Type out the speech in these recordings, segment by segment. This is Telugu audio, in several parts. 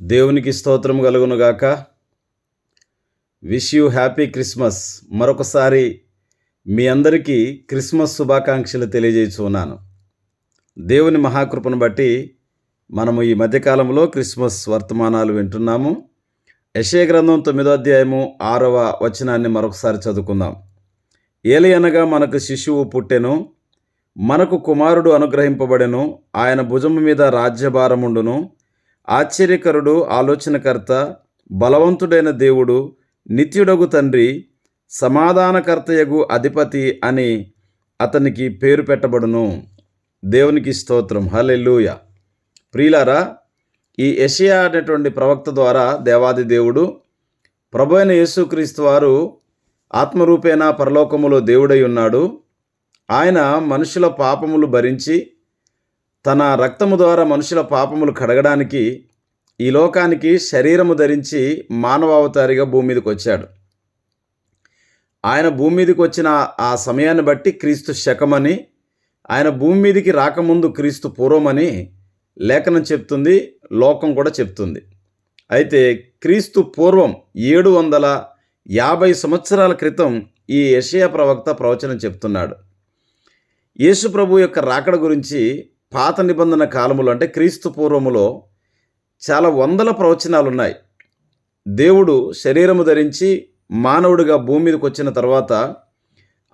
దేవునికి స్తోత్రం కలుగునుగాక విష్ యూ హ్యాపీ క్రిస్మస్ మరొకసారి మీ అందరికీ క్రిస్మస్ శుభాకాంక్షలు తెలియజేస్తున్నాను దేవుని మహాకృపను బట్టి మనము ఈ మధ్యకాలంలో క్రిస్మస్ వర్తమానాలు వింటున్నాము. యశయ గ్రంథం తొమ్మిదో అధ్యాయము ఆరవ వచనాన్ని మరొకసారి చదువుకుందాం. ఏలి అనగా మనకు శిశువు పుట్టెను మనకు కుమారుడు అనుగ్రహింపబడెను ఆయన భుజము మీద రాజ్యభారముండును ఆశ్చర్యకరుడు ఆలోచనకర్త బలవంతుడైన దేవుడు నిత్యుడగు తండ్రి సమాధానకర్తయగు అధిపతి అని అతనికి పేరు పెట్టబడును. దేవునికి స్తోత్రం. హల్లెలూయ. ప్రియులారా ఈ యషియా అనేటువంటి ప్రవక్త ద్వారా దేవాది దేవుడు ప్రభు అయిన యేసుక్రీస్తు వారు ఆత్మరూపేణ పరలోకములో దేవుడై ఉన్నాడు. ఆయన మనుషుల పాపములు భరించి తన రక్తము ద్వారా మనుషుల పాపములు కడగడానికి ఈ లోకానికి శరీరము ధరించి మానవావతారిగా భూమి మీదకి వచ్చాడు. ఆయన భూమి మీదకి వచ్చిన ఆ సమయాన్ని బట్టి క్రీస్తు శకమని ఆయన భూమి మీదకి రాకముందు క్రీస్తు పూర్వమని లేఖనం చెప్తుంది లోకం కూడా చెప్తుంది. అయితే క్రీస్తు పూర్వం ఏడు వందల యాభై సంవత్సరాల క్రితం ఈ యెషయా ప్రవక్త ప్రవచనం చెప్తున్నాడు. యేసు ప్రభు యొక్క రాకడ గురించి పాత నిబంధన కాలములు అంటే క్రీస్తు పూర్వములో చాలా వందల ప్రవచనాలు ఉన్నాయి దేవుడు శరీరము ధరించి మానవుడిగా భూమి మీదకి వచ్చిన తర్వాత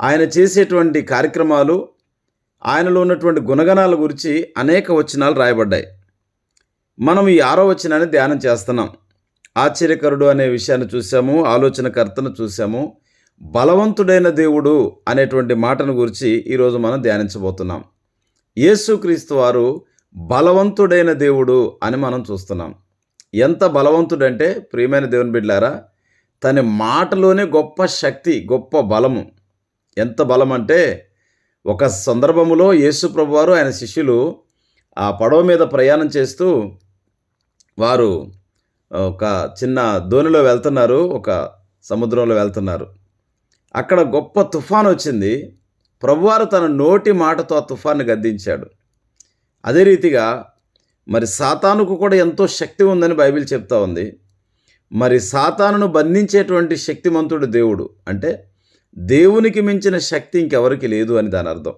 ఆయన చేసేటువంటి కార్యక్రమాలు ఆయనలో ఉన్నటువంటి గుణగణాల గురించి అనేక వచనాలు రాయబడ్డాయి. మనం ఈ ఆరో వచనాన్ని ధ్యానం చేస్తున్నాం. ఆశ్చర్యకరుడు అనే విషయాన్ని చూసాము ఆలోచనకర్తను చూసాము బలవంతుడైన దేవుడు అనేటువంటి మాటను గురించి ఈరోజు మనం ధ్యానించబోతున్నాం. యేసుక్రీస్తు వారు బలవంతుడైన దేవుడు అని మనం చూస్తున్నాం. ఎంత బలవంతుడంటే ప్రియమైన దేవుని బిడ్డారా తన మాటలోనే గొప్ప శక్తి గొప్ప బలము. ఎంత బలం అంటే ఒక సందర్భములో యేసు ప్రభువారు ఆయన శిష్యులు ఆ పడవ మీద ప్రయాణం చేస్తూ వారు ఒక చిన్న దోణిలో వెళ్తున్నారు ఒక సముద్రంలో వెళ్తున్నారు. అక్కడ గొప్ప తుఫాన్ వచ్చింది. ప్రభువారు తన నోటి మాటతో ఆ తుఫాన్ని గద్దించాడు. అదే రీతిగా మరి సాతానుకు కూడా ఎంతో శక్తి ఉందని బైబిల్ చెప్తా ఉంది. మరి సాతానును బంధించేటువంటి శక్తిమంతుడు దేవుడు. అంటే దేవునికి మించిన శక్తి ఇంకెవరికి లేదు అని దాని అర్థం.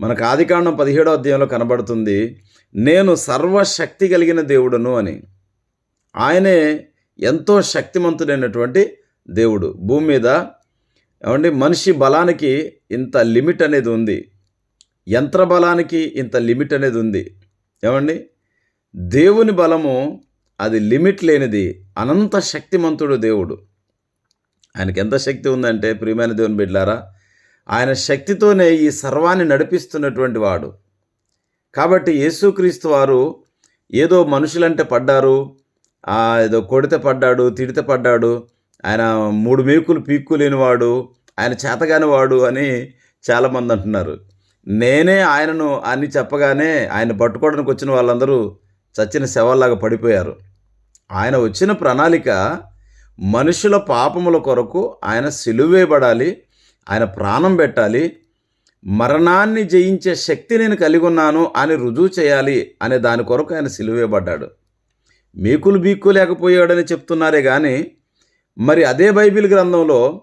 మనకు ఆదికాండం పదిహేడో అధ్యాయంలో కనబడుతుంది నేను సర్వశక్తి కలిగిన దేవుడును అని. ఆయనే ఎంతో శక్తిమంతుడైనటువంటి దేవుడు. భూమి మీద ఏమండి? మనిషి బలానికి ఇంత లిమిట్ అనేది ఉంది. యంత్ర బలానికి ఇంత లిమిట్ అనేది ఉంది. ఏమండి? దేవుని బలము అది లిమిట్ లేనిది అనంత శక్తిమంతుడు దేవుడు. ఆయనకి ఎంత శక్తి ఉందంటే ప్రియమైన దేవుని బిడ్డారా ఆయన శక్తితోనే ఈ సర్వాన్ని నడిపిస్తున్నటువంటి వాడు. కాబట్టి యేసుక్రీస్తు వారు ఏదో మనుషులంటే పడ్డారు ఏదో కొడితే పడ్డాడు తిడితే పడ్డాడు ఆయన మూడు మేకులు పీక్కు లేనివాడు ఆయన చేతగాని వాడు అని చాలామంది అంటున్నారు. నేనే ఆయనను అని చెప్పగానే ఆయన పట్టుకోవడానికి వచ్చిన వాళ్ళందరూ చచ్చిన శవాల్లాగా పడిపోయారు. ఆయన వచ్చిన ప్రణాళిక మనుషుల పాపముల కొరకు ఆయన సిలువేయబడాలి ఆయన ప్రాణం పెట్టాలి మరణాన్ని జయించే శక్తి నేను కలిగి ఉన్నాను అని రుజువు చేయాలి అనే దాని కొరకు ఆయన సిలువేయబడ్డాడు మీకులు బీక్కు లేకపోయాడని చెప్తున్నారే కానీ మరి అదే బైబిల్ గ్రంథంలో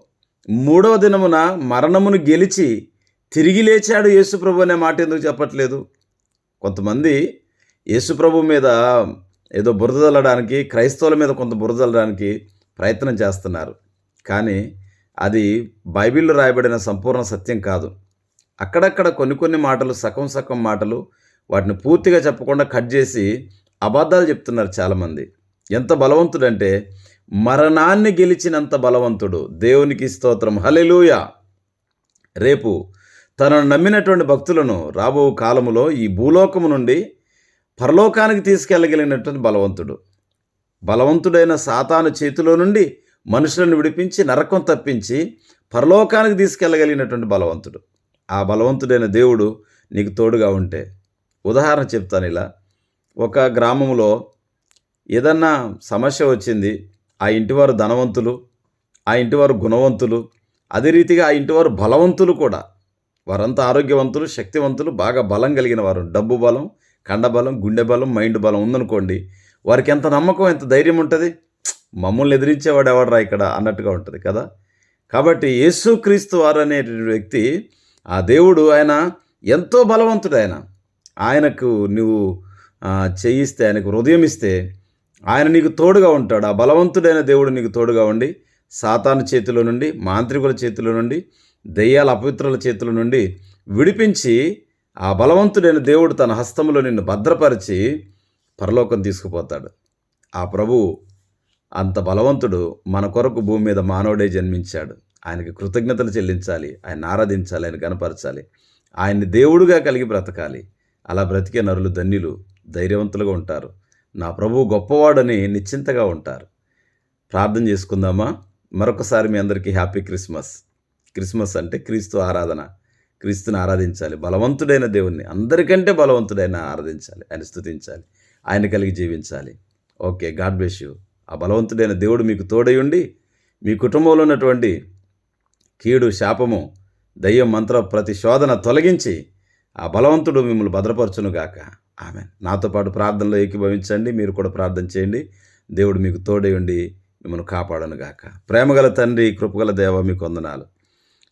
మూడవ దినమున మరణమును గెలిచి తిరిగి లేచాడు యేసుప్రభు అనే మాట ఎందుకు చెప్పట్లేదు? కొంతమంది యేసుప్రభు మీద ఏదో బురద చల్లడానికి క్రైస్తవుల మీద కొంత బురదల్లడానికి ప్రయత్నం చేస్తున్నారు. కానీ అది బైబిల్లో రాయబడిన సంపూర్ణ సత్యం కాదు. అక్కడక్కడ కొన్ని కొన్ని మాటలు సగం సగం మాటలు వాటిని పూర్తిగా చెప్పకుండా కట్ చేసి అబద్ధాలు చెప్తున్నారు చాలామంది. ఎంత బలవంతుడంటే మరణాన్ని గెలిచినంత బలవంతుడు. దేవునికి స్తోత్రం. హలెలూయ రేపు తనను నమ్మినటువంటి భక్తులను రాబో కాలములో ఈ భూలోకము నుండి పరలోకానికి తీసుకెళ్ళగలిగినటువంటి బలవంతుడు. బలవంతుడైన సాతాను చేతిలో నుండి మనుషులను విడిపించి నరకం తప్పించి పరలోకానికి తీసుకెళ్ళగలిగినటువంటి బలవంతుడు. ఆ బలవంతుడైన దేవుడు నీకు తోడుగా ఉంటే. ఉదాహరణ చెప్తాను ఇలా. ఒక గ్రామంలో ఏదన్నా సమస్య వచ్చింది ఆ ఇంటివారు ధనవంతులు ఆ ఇంటివారు గుణవంతులు అదే రీతిగా ఆ ఇంటివారు బలవంతులు కూడా. వారంతా ఆరోగ్యవంతులు శక్తివంతులు బాగా బలం కలిగిన వారు. డబ్బు బలం కండబలం గుండె బలం మైండ్ బలం ఉందనుకోండి వారికి ఎంత నమ్మకం ఎంత ధైర్యం ఉంటుంది? మమ్మల్ని ఎదిరించేవాడు ఎవడరా ఇక్కడ అన్నట్టుగా ఉంటుంది కదా? కాబట్టి యేసుక్రీస్తు వారు అనే వ్యక్తి ఆ దేవుడు ఆయన ఎంతో బలవంతుడు ఆయన. ఆయనకు నువ్వు చేయిస్తే ఆయనకు హృదయం ఇస్తే ఆయన నీకు తోడుగా ఉంటాడు. ఆ బలవంతుడైన దేవుడు నీకు తోడుగా ఉండి సాతాను చేతిలో నుండి మాంత్రికుల చేతిలో నుండి దెయ్యాల అపవిత్రుల చేతుల నుండి విడిపించి ఆ బలవంతుడైన దేవుడు తన హస్తంలో నిన్ను భద్రపరిచి పరలోకం తీసుకుపోతాడు. ఆ ప్రభు అంత బలవంతుడు మన కొరకు భూమి మీద మానవుడే జన్మించాడు. ఆయనకి కృతజ్ఞతలు చెల్లించాలి ఆయన ఆరాధించాలి ఆయన కనపరచాలి ఆయన్ని దేవుడుగా కలిగి బ్రతకాలి. అలా బ్రతికే నరులు ధన్యులు ధైర్యవంతులుగా ఉంటారు. నా ప్రభు గొప్పవాడని నిశ్చింతగా ఉంటారు. ప్రార్థన చేసుకుందామా? మరొకసారి మీ అందరికీ హ్యాపీ క్రిస్మస్. క్రిస్మస్ అంటే క్రీస్తు ఆరాధన. క్రీస్తుని ఆరాధించాలి. బలవంతుడైన దేవుణ్ణి. అందరికంటే బలవంతుడైన ఆరాధించాలి. ఆయన స్థుతించాలి. ఆయన కలిగి జీవించాలి. Okay God bless you. ఆ బలవంతుడైన దేవుడు మీకు తోడై ఉండి మీ కుటుంబంలో ఉన్నటువంటి కీడు శాపము దయ్యం మంత్ర ప్రతిశోధన తొలగించి ఆ బలవంతుడు మిమ్మల్ని భద్రపరచునుగాక. ఆమె నాతో పాటు ప్రార్థనలో ఏకీభవించండి మీరు కూడా ప్రార్థన చేయండి. దేవుడు మీకు తోడై ఉండి మిమ్మల్ని కాపాడనుగాక ప్రేమగల తండ్రి కృపగల దేవ మీకు వందనాలు.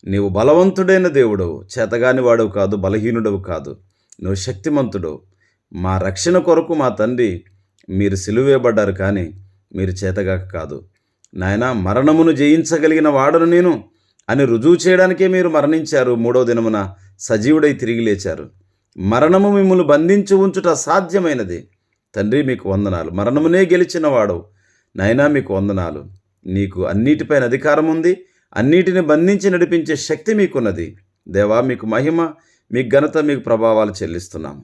నీవు బలవంతుడైన దేవుడు చేతగాని వాడవు కాదు బలహీనుడవు కాదు. నువ్వు శక్తిమంతుడు. మా రక్షణ కొరకు మా తండ్రి మీరు సిలువేయబడ్డారు కానీ మీరు చేతగాక కాదు. నాయన మరణమును జయించగలిగిన వాడను నేను అని రుజువు చేయడానికే మీరు మరణించారు. మూడో దినమున సజీవుడై తిరిగి లేచారు. మరణము మిమ్మల్ని బంధించి ఉంచుట అసాధ్యమైనది తండ్రి మీకు వందనాలు. మరణమునే గెలిచిన వాడు నాయనా మీకు వందనాలు. నీకు అన్నిటిపైన అధికారం ఉంది. అన్నిటిని బంధించి నడిపించే శక్తి మీకున్నది. దేవా మీకు మహిమ మీకు ఘనత మీకు ప్రభావాలు చెల్లిస్తున్నాము.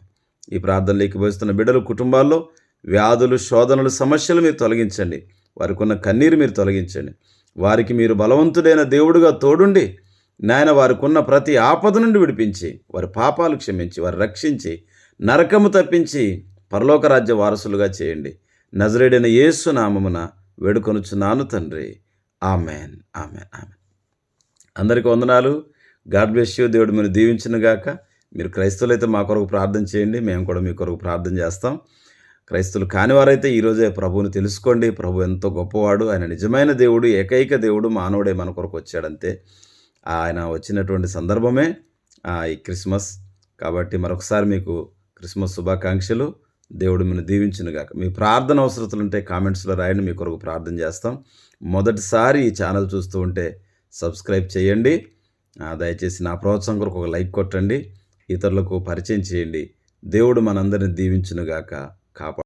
ఈ ప్రార్థనలోకి వస్తున్న బిడ్డలు కుటుంబాల్లో వ్యాధులు శోధనలు సమస్యలు మీరు తొలగించండి. వారికి ఉన్న కన్నీరు మీరు తొలగించండి. వారికి మీరు బలవంతుడైన దేవుడుగా తోడుండి నాయన వారికున్న ప్రతి ఆపద నుండి విడిపించి వారి పాపాలు క్షమించి వారు రక్షించి నరకము తప్పించి పరలోక రాజ్య వారసులుగా చేయండి. నజరేడైన యేసు నామమున వేడుకొనుచున్నాను తండ్రి. ఆమెన్. ఆమెన్. ఆమెన్. అందరికీ వందనాలు. God bless you. దేవుడు మీరు దీవించినగాక మీరు క్రైస్తవులైతే మా కొరకు ప్రార్థన చేయండి. మేము కూడా మీ కొరకు ప్రార్థన చేస్తాం. క్రైస్తవులు కానివారైతే ఈరోజే ప్రభువుని తెలుసుకోండి. ప్రభు ఎంతో గొప్పవాడు. ఆయన నిజమైన దేవుడు ఏకైక దేవుడు మానవుడే మన కొరకు వచ్చాడంతే. ఆయన వచ్చినటువంటి సందర్భమే ఆ, ఈ క్రిస్మస్. కాబట్టి మరొకసారి మీకు క్రిస్మస్ శుభాకాంక్షలు. దేవుడు మిమ్మల్ని దీవించునుగాక మీ ప్రార్థన అవసరతలు ఉంటే కామెంట్స్లో రాయండి. మీ కొరకు ప్రార్థన చేస్తాం. మొదటిసారి ఈ ఛానల్ చూస్తూ ఉంటే సబ్స్క్రైబ్ చేయండి. దయచేసి నా ప్రోత్సాహం కొరకు ఒక లైక్ కొట్టండి. ఇతరులకు పరిచయం చేయండి. దేవుడు మనందరిని దీవించునుగాక కాపాడు